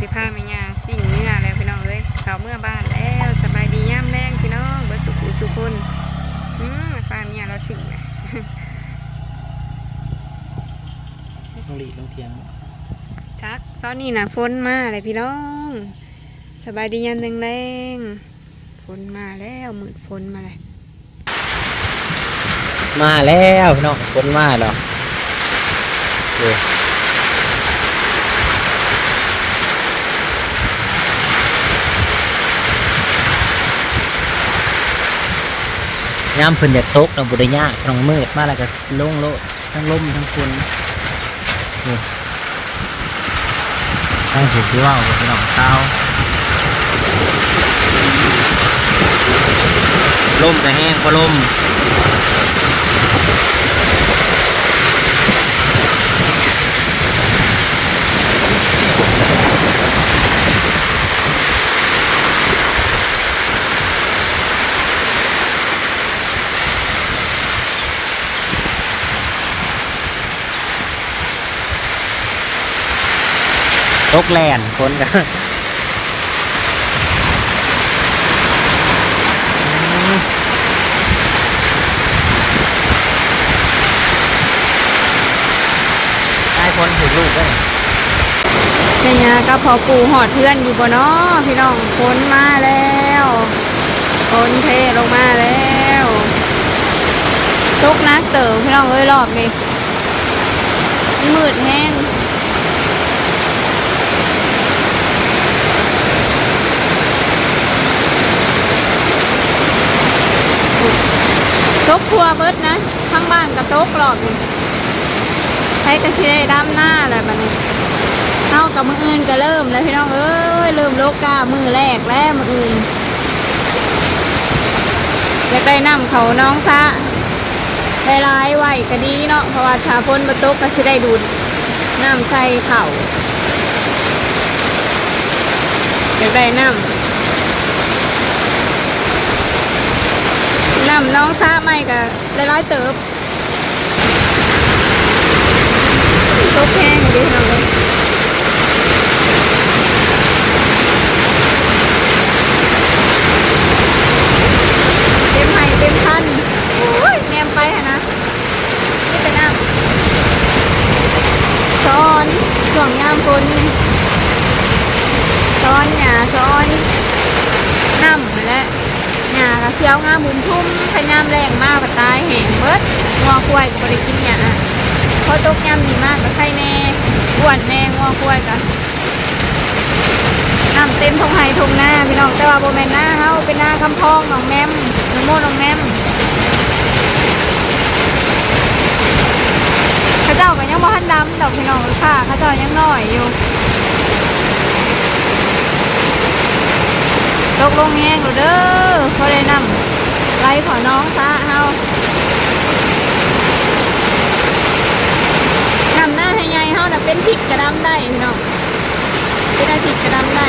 สิพาแม่ย่างสิ่งเนื้อแล้วพี่น้องเอ้ยเขาเมื่อบ้านแล้วสบายดีย่ำแรงพี่น้องเบิดสุขุสุคนอืมป้าเมียเราสิ่งนะต้องหลีกต้องเทียงชักตอนนี้นะฝนมาเลยพี่น้อง สบายดียันแรงๆฝนมาแล้วมืดฝนมาเลยมาแล้วพี่น้องคนมาแล้วเออ ยามเพิ่นอยากตกเราบุได้ยากต้องมืดมาแล้วก็ลงโลดทั้งลมทั้งฝนทั้งถูกที่ว่าวพี่น้องเต้าลมแต่แห้งก็ลม กแลนคนกันได้คนถูกลูกด้วยแม่ยาก็พอปูหอดเพื่อนอยู่บ่เนาะพี่น้องฝนมาแล้วฝนเทลงมาแล้วตกนักเต๋อพี่น้องเอ้ยรอบนี้มืดแห้ง ทัวเบิดนะทั้งบ้านก็ตกหลอกนี่ใช้กระเชได้ดำหน้าอะไรแบบนี้เท่ากับมืออื่นก็เริ่มแล้วพี่น้องเอ้ยเริ่มโลกามือแรกแล้วมืออื่นอยากได้น้ำเขาน้องซะได้ร้ายไหวก็ดีเนาะเพราะว่าชาพ้นบตกก็จะได้ดูดน้ำใส่เข่าอยากได้น้ำ นำน้องซาไม่กับร้อยๆเติบตกแห้งดีน้องเลยเต็มไห้เต็มคันโอ้ยแนมไปหะนะนี่เป็นน้ำซ้อนช่วงยามฝนโซ้อนหยาซ้อนน้ำมาแล้ว เขียวงามบุ่มทุ่มพยายามแรงมากก็ตายแห้งเบิดงัวควายก็บ่ได้กินหญ้าเพราะตกยามดีมากก็ไข่แน่อ้วนแน่งัวควายก็น้ำเต็มทงไห้ทงหน้าพี่น้องแต่ว่าโบแมนหน้าเฮาเป็นหน้าคำพองน้องแมมน้องโมน้องแมมข้าเจ้าก็ยังบ่ทันดำดอกพี่น้องค่ะข้าเจ้ายังน้อยอยู่ ตกลงแห้งแล้วเด้อพอได้นำไรขอน้องซะเฮานำหน้าให้ใหญ่เฮาน่ะเป็นทิกกระดำได้พี่น้องเป็นอาทิตกระดำได้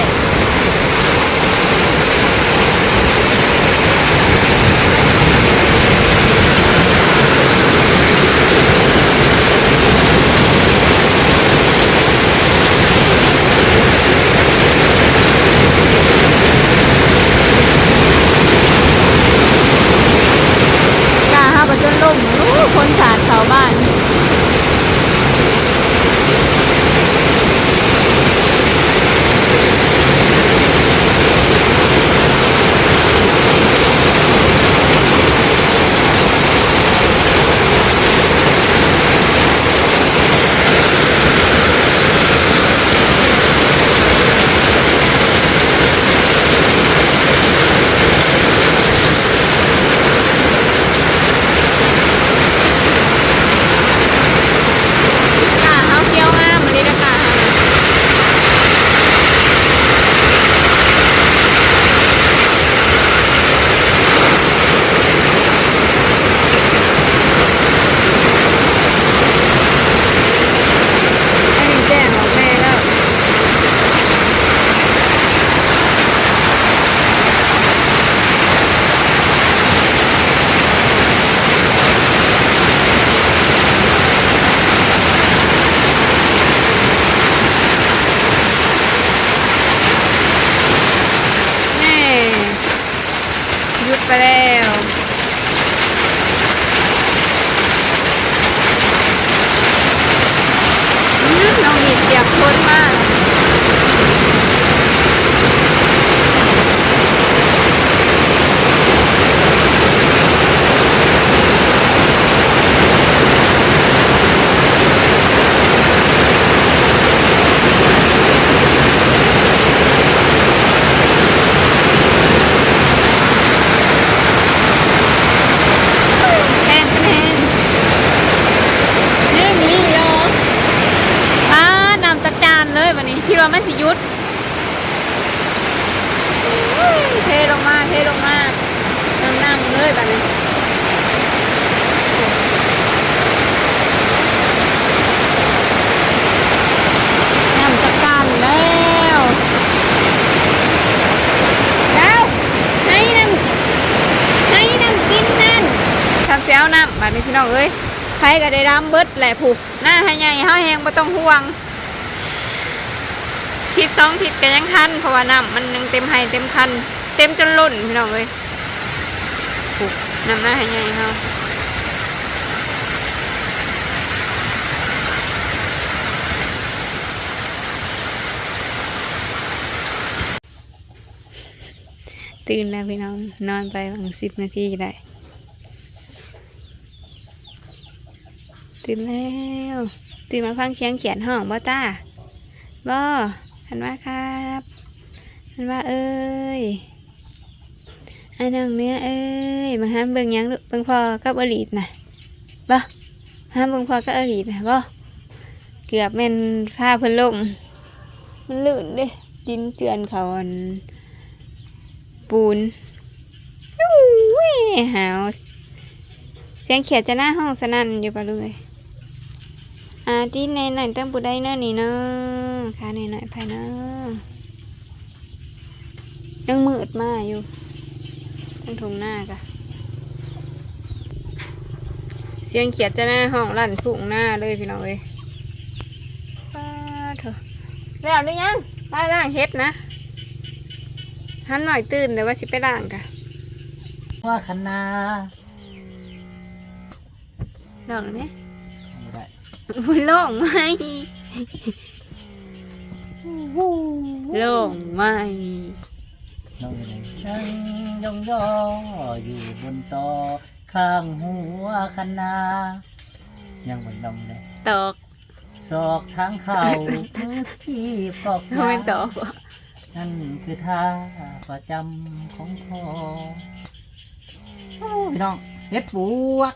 เลยแบบนี้นำจัดจานแล้วแล้วให้นั่งให้น้ำกินนั่นทำเสียวน้ำบัดนี้พี่น้องเอ้ยใครก็ได้รำเบิดแหละผูกหน้าให้ใหญ่เฮาแหงบ่ต้องห่วงทิศสองทิศก็ยังทันเพราะว่าน้ำมันยังเต็มให้เต็มคัน เต็มจนล้นพี่น้องเอ้ย ผูกน้ำหน้าให้ใหญ่เฮาตื่นแล้วพี่น้องนอนไปบางสิบนาทีได้ ตื่นแล้ว ตื่นมาฟังเสียงเขียนห้องบ่ต้าบ่หันว่าครับหันว่าเอ้ย อันน้องเนื้อเอ้ยมาห้ามเบิ่งยังลูกเบิ่งพอกับอลีดน่ะบ่ห้ามเบิ่งพอกับอลีดน่ะบ่เกือบแม่นผ้าเพิ่นล่มมันลื่นเด้ดินเจือนเขาอันปูนอู้ยหาวเสียงเขียดจะหน้าห้องสนั่นอยู่ปะเลยอาที่ในไหนตั้งปุได้เนอะนี่เนอะค่ะในไหนภายเนอะยังมืดมาอยู่ ตั้งทงหน้ากะเสียงเขียดจะหน้าห้องลั่นทุ่งหน้าเลยพี่น้องเอ้ยป้าเถอะแล้วหรือยังป้าล่างเฮ็ดนะหันหน่อยตื่นแต่ว่าสิไปล่างกะว่าคณะลองเลยไหมไม่ได้โล่งไหมโล่งไหมน้องยังไงนั่ง ยองยออยู่บนตอข้างหัวคณะยังบนนมเลยตอกศอกทางเข่ามือที่ปอกเขาเป็นตอกบ่นั่นคือท่าประจำของพ่อโอ้พี่น้องเฮ็ดปวก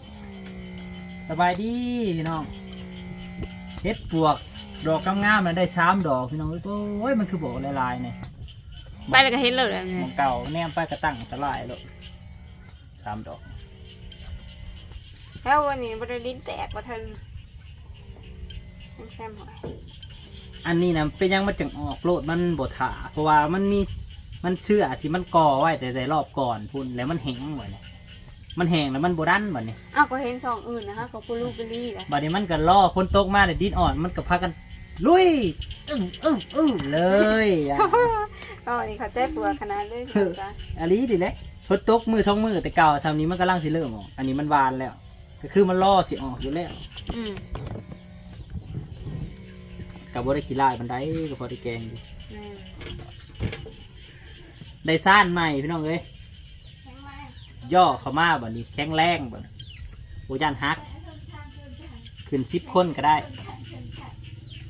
สบายดีพี่น้องเฮ็ดปวก ดอกงามๆมันได้สามดอกพี่น้องโอ้ยมันคือบอกลายๆเนี่ย ไปแล้วก็เห็นเลยไงของเก่าแนมไปกระตั้งตะลายแล้วสามดอกแล้ววันนี้บริดินแตกว่าเธอแซมหอยอันนี้นะเป็นยังมันจังออกโลดมันบดถาเพราะว่ามันมีมันเชื่อที่มันก่อไว้แต่แต่รอบก่อนพุ่นแล้วมันแห้งหมดเนี่ยมันแห้งแล้วมันโบดันหมดเนี่ยอ้าวก็เห็นสองอื่นนะคะก็ปูลูกเบลลี่แหละบัดนี้มันก็ล่อพ้นตกมาเลยดินอ่อนมันก็พากัน ลุยอึ้งอึ้งอึ้งเลยอะอ๋อนี่เขาแจ้ตัวขนาดเลยจ้ะอันนี้ดิแหละพ้นตกมือช่องมือแต่เก่าทำนี้มันก็ล่างสิเริ่มออกอันนี้มันบานแล้วก็คือมันล่อสิออกอยู่แล้วอืมกับว่าได้ขี้ลายมันได้ก็พอได้แกงดีแม่นได้ซ่านใหม่พี่น้องเอ้ยแข็งแรงย่อเข้ามาบัดนี้แข็งแรงบัดโอ้ยันฮักขึ้นสิบคนก็ได้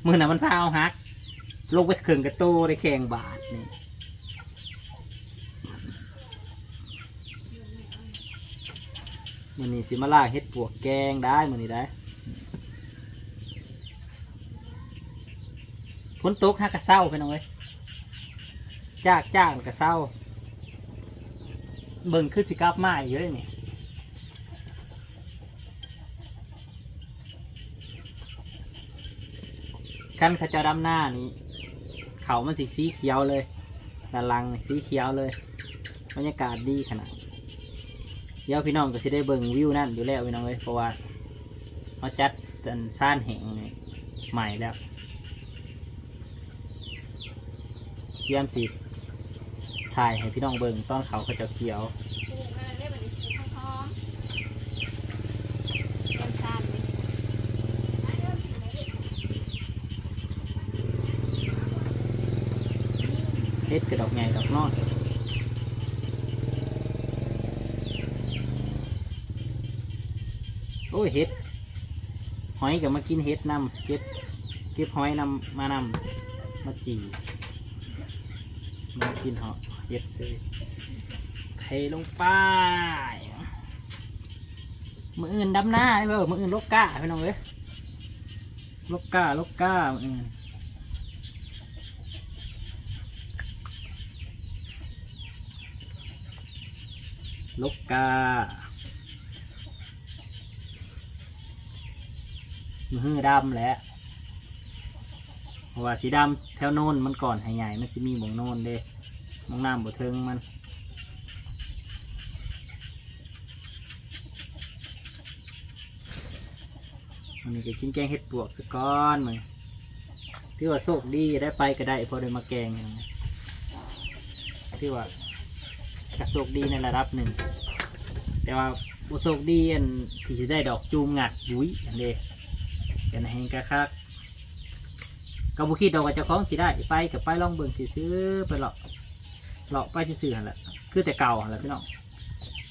มือน่ะมันพาเอาฮักลงไปเข่งกระโตได้แข่งบาทนี่มันนี่สิมาล่าเฮ็ดปวกแกงได้มันนี่ได้ฝนตกฮักกระเซ้าพี่น้องเอ้ยจากจ้างกระเซ้าเบิ่งคือสิกลับมาอีกเลยนี่ คันเขาจะดำหน้านี้ เขามันสีสีเขียวเลยด้านหลังนี่สีเขียวเลยบรรยากาศดีขนาดเดี๋ยวพี่น้องก็สิได้เบิ่งวิวนั่นอยู่แล้วพี่น้องเลยเพราะว่าเขาจัดอันซ่านแห่งนี่ใหม่แล้วเยี่ยมสิถ่ายให้พี่น้องเบิ่งตอนเขาเขาจะเขียว ปลูกมาได้บัดนี้สีทองๆต้นตาลเลย เฮ็ดกระดอกใหญ่ดอกน้อยโอ้ยเฮ็ด หอยก็มากินเฮ็ดนำเก็บเก็บหอยนำมานำมาจีมากินเหาะเฮ็ดเลยเทลงไปมืออื่นดำหน้าไอ้เบ้อมืออื่นลกก้าพี่น้องเอ้ยลกก้าลกก้ามืออื่น ลกกามือดำแหละเพราะว่าสีดำแถวโน้นมันก่อนให้ใหญ่มันจะมีหมองโน้นเด้หมองน้ำบ่เทิงมันอันนี้ก็กินแกงเห็ดปวกสก้อนมึงที่ว่าโชคดีได้ไปก็ได้พอได้มาแกงอย่างนี้ที่ว่า ก็โชคดีในระดับหนึ่ง แต่ว่าบ่โชคดีอันที่จะได้ดอกจูมงัดยุ้ยอันเดกันแหงกะคักก็บุคิดดอกว่าเจะคล้าของสิได้ไปกับไปลองเบิ่งซื้อๆไปเลาะเลาะไปซื้อๆหั่นแหละคือแต่เก่าหั่นแหละพี่น้อง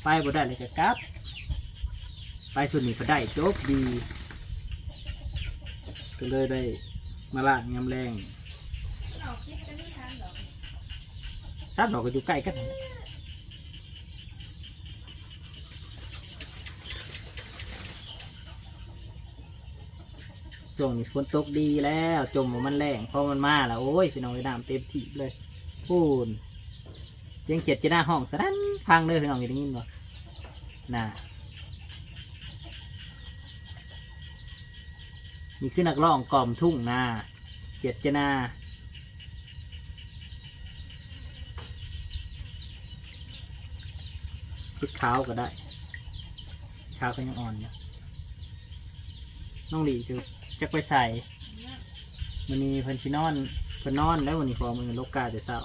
ไปบ่ได้เลยก็กลับ ไปสุดนี้ก็ได้จบดีก็เลยได้มาล่างยำแรงซัดดอกก็อยู่ใกล้กันนั่นแหละ ช่วงนี้ฝนตกดีแล้วจมว่ามันแรงเพราะมันมาแล้วโอ้ยพี่น้องไอ้น้ำเต็มที่เลยพูนเสียังเขียดจะหน้าห้องสะดันพังเลยพี่น้องอย่างนี้บ่น่ะนี่คือนักร้องกล่อมทุ่งนาเกียรตินาชุดขาวก็ได้ขาวก็ยังอ่อนอยู่น้องหลีจะ จะไปใส่มันนี้เพิ่นชินอนเพิ่นนอนแล้ววันนี้พอมือลกกาจะเศร้า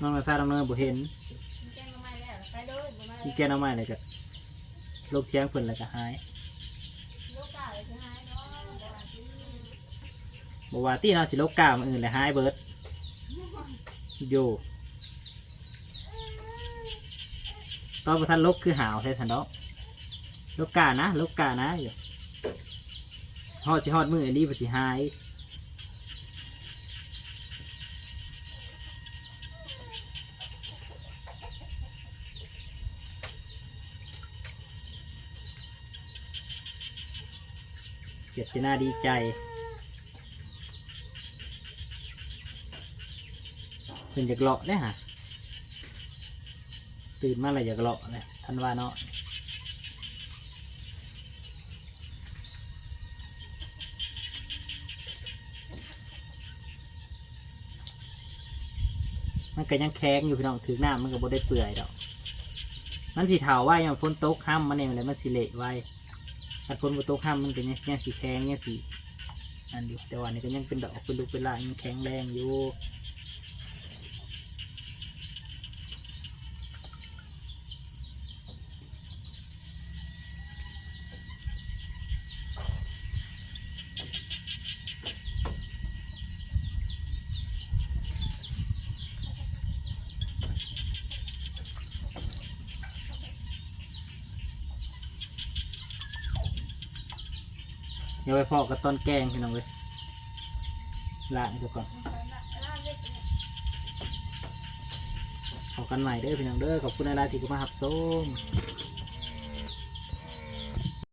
น้องกระซ่าน้องเนยบ่เห็นที่แกน้ำไม้เลยก็ลูกเชียงเพิ่นเลยก็หายบอกว่าที่เราสิโลกกามันอื่นเลยหายเบิร์ดอยู่ตอนประทันลกคือหาวใช่สันดอก ลูกกานะลูกกานะอยู่ฮอดสิฮอดมืออันนี้ปฏิหายเกียรตินาดีใจเพิ่นอยากเลาะเนี่ยฮะตื่นมาแล้วอยากเลาะเลยท่านว่าเนาะ มันก็ยังแข็งอยู่พี่น้องถือหน้ามันก็บ่ได้เปื่อยดอก มันสีเทาไว้ยังฝนตกห้ามมันเองเลยมันสีเละไว้ถ้าฝนบ่ตกห้ามมันก็ยังยังสีแข็งยังสีอันอยู่แต่วันนี้ก็ยังเป็นดอกเป็นลูกเป็นลายยังแข็งแรงอยู่ เดี๋ยวไปพอกับต้นแกงพี่น้องเลยละนี่ก่อนขอกันใหม่เด้อพี่น้องเด้อขอบคุณอะไรที่เข้ามาหับส้ม